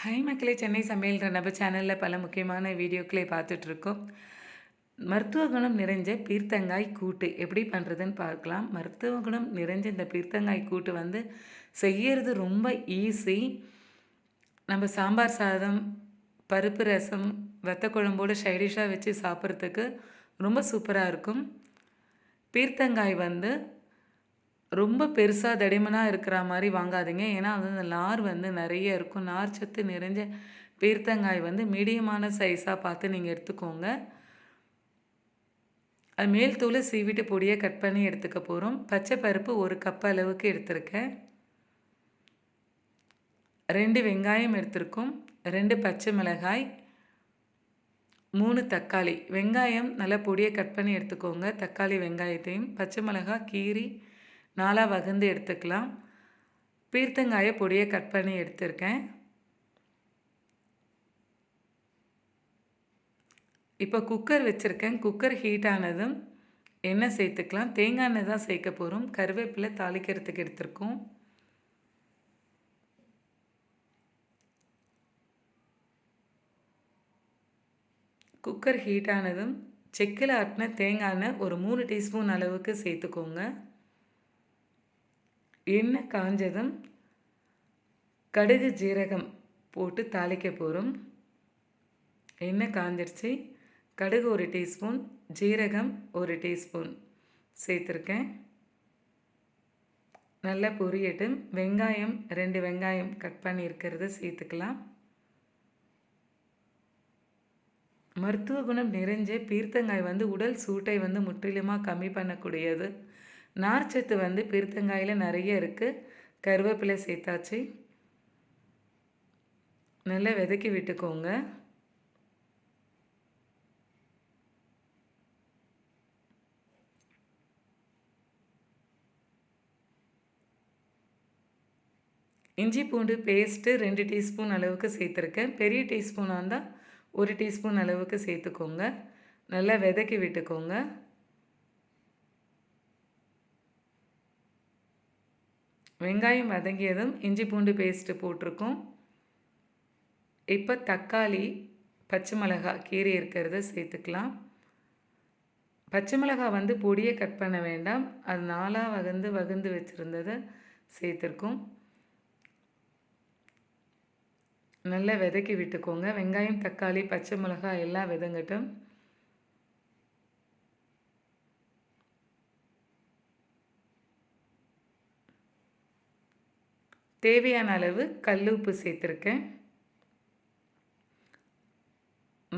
High மக்களே சென்னை சமையல்ன்ற நம்ம சேனலில் பல முக்கியமான வீடியோக்களை பார்த்துட்ருக்கோம். மருத்துவ குணம் நிறைஞ்ச பீர்த்தங்காய் கூட்டு எப்படி பண்ணுறதுன்னு பார்க்கலாம். மருத்துவ குணம் நிறைஞ்ச இந்த பீர்த்தங்காய் கூட்டு வந்து செய்யறது ரொம்ப ஈஸி நம்ம சாம்பார் சாதம் பருப்பு ரசம் வத்த குழம்போடு சைடிஷாக வச்சு சாப்பிட்றதுக்கு ரொம்ப சூப்பராக இருக்கும். பீர்த்தங்காய் வந்து ரொம்ப பெருசாக தடிமனாக இருக்கிற மாதிரி வாங்காதீங்க. ஏன்னா அது அந்த நார் வந்து நிறைய இருக்கும். நார் சத்து நிறைஞ்ச பீர்த்தங்காய் வந்து மீடியமான சைஸாக பார்த்து நீங்கள் எடுத்துக்கோங்க. அது மேல் தூளை சீவிட்டு பொடியை கட் பண்ணி எடுத்துக்க போகிறோம் பச்சை பருப்பு ஒரு கப் அளவுக்கு எடுத்திருக்கேன். ரெண்டு வெங்காயம் எடுத்திருக்கோம். ரெண்டு பச்சை மிளகாய். மூணு தக்காளி. வெங்காயம் நல்லா பொடியை கட் பண்ணி எடுத்துக்கோங்க. தக்காளி வெங்காயத்தையும் பச்சை மிளகாய் கீரி நாலாக வகுந்து எடுத்துக்கலாம். பீர்த்தங்காயை பொடியை கட் பண்ணி எடுத்திருக்கேன். இப்போ குக்கர் வச்சுருக்கேன். குக்கர் ஹீட் ஆனதும் எண்ணெய் சேர்த்துக்கலாம். தேங்காய் எண்ணெய் தான் சேர்க்க போகிறோம் கருவேப்பிலை தாளிக்கிறதுக்கு எடுத்திருக்கோம். குக்கர் ஹீட் ஆனதும் செக்கில் ஆட்டின தேங்காய் எண்ணெய் ஒரு மூணு டீஸ்பூன் அளவுக்கு சேர்த்துக்கோங்க. எண்ணெய் காஞ்சதும் கடுகு ஜீரகம் போட்டு தாளிக்க போகிறோம் எண்ணெய் காஞ்சிருச்சு. கடுகு ஒரு டீஸ்பூன் ஜீரகம் ஒரு டீஸ்பூன் சேர்த்துருக்கேன். நல்லா பொரியட்டும். வெங்காயம் ரெண்டு வெங்காயம் கட் பண்ணி இருக்கிறத சேர்த்துக்கலாம். மருத்துவ குணம் நிறைஞ்ச பீர்த்தங்காய் வந்து உடல் சூட்டை வந்து முற்றிலுமாக கம்மி பண்ணக்கூடியது. நார்ச்சத்து வந்து பீர்த்தங்காயில் நிறைய இருக்குது கருவேப்பிலை சேர்த்தாச்சு. நல்லா விதக்கி விட்டுக்கோங்க. இஞ்சி பூண்டு பேஸ்ட்டு ரெண்டு டீஸ்பூன் அளவுக்கு சேர்த்துருக்கேன். பெரிய டீஸ்பூனாக இருந்தால் ஒரு டீஸ்பூன் அளவுக்கு சேர்த்துக்கோங்க. நல்லா விதக்கி விட்டுக்கோங்க. வெங்காயம் வதங்கியதும் இஞ்சி பூண்டு பேஸ்ட்டு போட்டிருக்கோம். இப்போ தக்காளி பச்சை மிளகா கீரை இருக்கிறத சேர்த்துக்கலாம். பச்சை மிளகாய் வந்து பொடியை கட் பண்ண வேண்டாம். அது நாளாக வகுந்து வகுந்து வச்சுருந்ததை சேர்த்துருக்கோம். நல்லா விதக்கி விட்டுக்கோங்க. வெங்காயம் தக்காளி பச்சை மிளகாய் எல்லாம் விதங்கட்டும். தேவையான அளவு கல் உப்பு சேர்த்துருக்கேன்.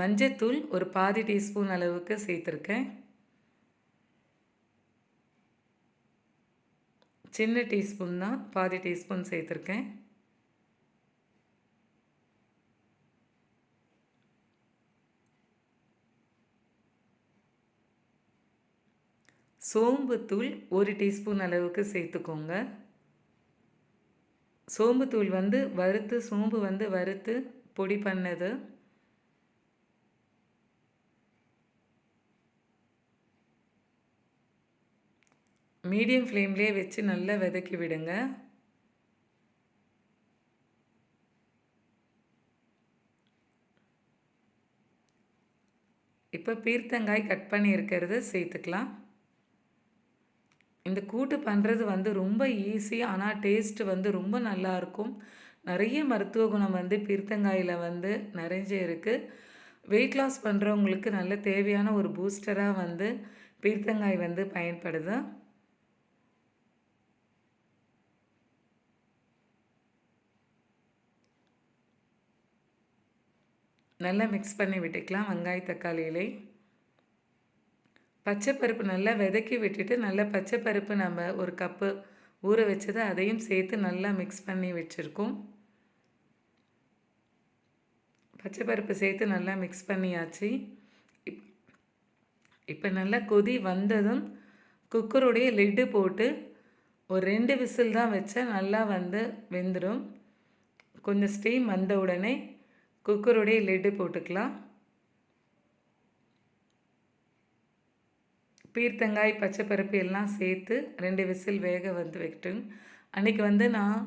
மஞ்சத்தூள் ஒரு பாதி டீஸ்பூன் அளவுக்கு சேர்த்துருக்கேன். சின்ன டீஸ்பூன் தான் பாதி டீஸ்பூன் சேர்த்துருக்கேன். சோம்புத்தூள் ஒரு டீஸ்பூன் அளவுக்கு சேர்த்துக்கோங்க. சோம்புத்தூள் வந்து வறுத்து சோம்பு வந்து வறுத்து பொடி பண்ணது. மீடியம் ஃப்ளேம்லேயே வச்சு நல்லா வதக்கி விடுங்க. இப்போ பீர்த்தங்காய் கட் பண்ணி இருக்கிறத சேர்த்துக்கலாம். இந்த கூட்டு பண்ணுறது வந்து ரொம்ப ஈஸி ஆனால் டேஸ்ட்டு வந்து ரொம்ப நல்லாயிருக்கும் நிறைய மருத்துவ குணம் வந்து பீர்த்தங்காயில் வந்து நிறைஞ்சு இருக்குது வெயிட் லாஸ் பண்ணுறவங்களுக்கு நல்ல தேவையான ஒரு பூஸ்டராக வந்து பீர்த்தங்காய் வந்து பயன்படுது. நல்லா மிக்ஸ் பண்ணி விட்டுக்கலாம் வெங்காய தக்காளியிலே பச்சை பருப்பு நல்லா விதக்கி விட்டுட்டு நல்லா பச்சை பருப்பு நம்ம ஒரு கப்பு ஊற வச்சதை அதையும் சேர்த்து நல்லா மிக்ஸ் பண்ணி வச்சுருக்கோம். பச்சை பருப்பு சேர்த்து நல்லா மிக்ஸ் பண்ணியாச்சு. இப் இப்போ நல்லா கொதி வந்ததும் குக்கருடைய லிட்டு போட்டு ஒரு ரெண்டு விசில் தான் வச்சா நல்லா வந்து வெந்துடும் கொஞ்சம் ஸ்டீம் வந்த உடனே குக்கருடைய லிட்டு போட்டுக்கலாம். பீர்த்தங்காய் பச்சை பருப்பு எல்லாம் சேர்த்து ரெண்டு விசில் வேக வந்து வைக்கட்டும். அன்றைக்கி வந்து நான்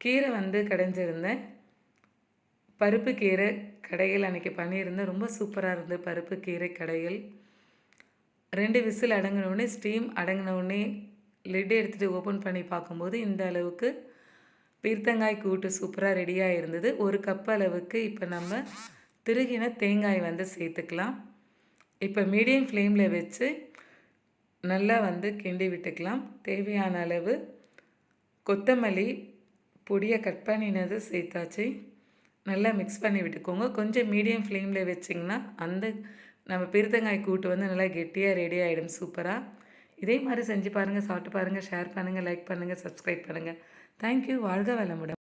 கீரை வந்து கடைஞ்சிருந்தேன். பருப்பு கீரை கடையில் அன்றைக்கி பண்ணியிருந்தேன். ரொம்ப சூப்பராக இருந்தது பருப்பு கீரை கடையில். ரெண்டு விசில் அடங்கினவுடனே ஸ்டீம் அடங்கினவுடனே லிட் எடுத்துகிட்டு ஓப்பன் பண்ணி பார்க்கும்போது இந்த அளவுக்கு பீர்த்தங்காய் கூட்டு சூப்பராக ரெடியாக இருந்தது. ஒரு கப் அளவுக்கு இப்போ நம்ம திருகின தேங்காய் வந்து சேர்த்துக்கலாம். இப்போ மீடியம் ஃப்ளேமில் வச்சு நல்லா வந்து கிண்டி விட்டுக்கலாம். தேவையான அளவு கொத்தமல்லி பொடியை கட் பண்ணினது சேர்த்தாச்சு. நல்லா மிக்ஸ் பண்ணி விட்டுக்கோங்க. கொஞ்சம் மீடியம் ஃப்ளேமில் வச்சிங்கன்னா அந்த நம்ம பெருத்தங்காய் கூட்டு வந்து நல்லா கெட்டியாக ரெடி ஆகிடும் சூப்பராக இதே மாதிரி செஞ்சு பாருங்கள் சாப்பிட்டு பாருங்கள் ஷேர் பண்ணுங்கள் லைக் பண்ணுங்கள் சப்ஸ்கிரைப் பண்ணுங்கள் தேங்க்யூ வாழ்க வளமுடன்.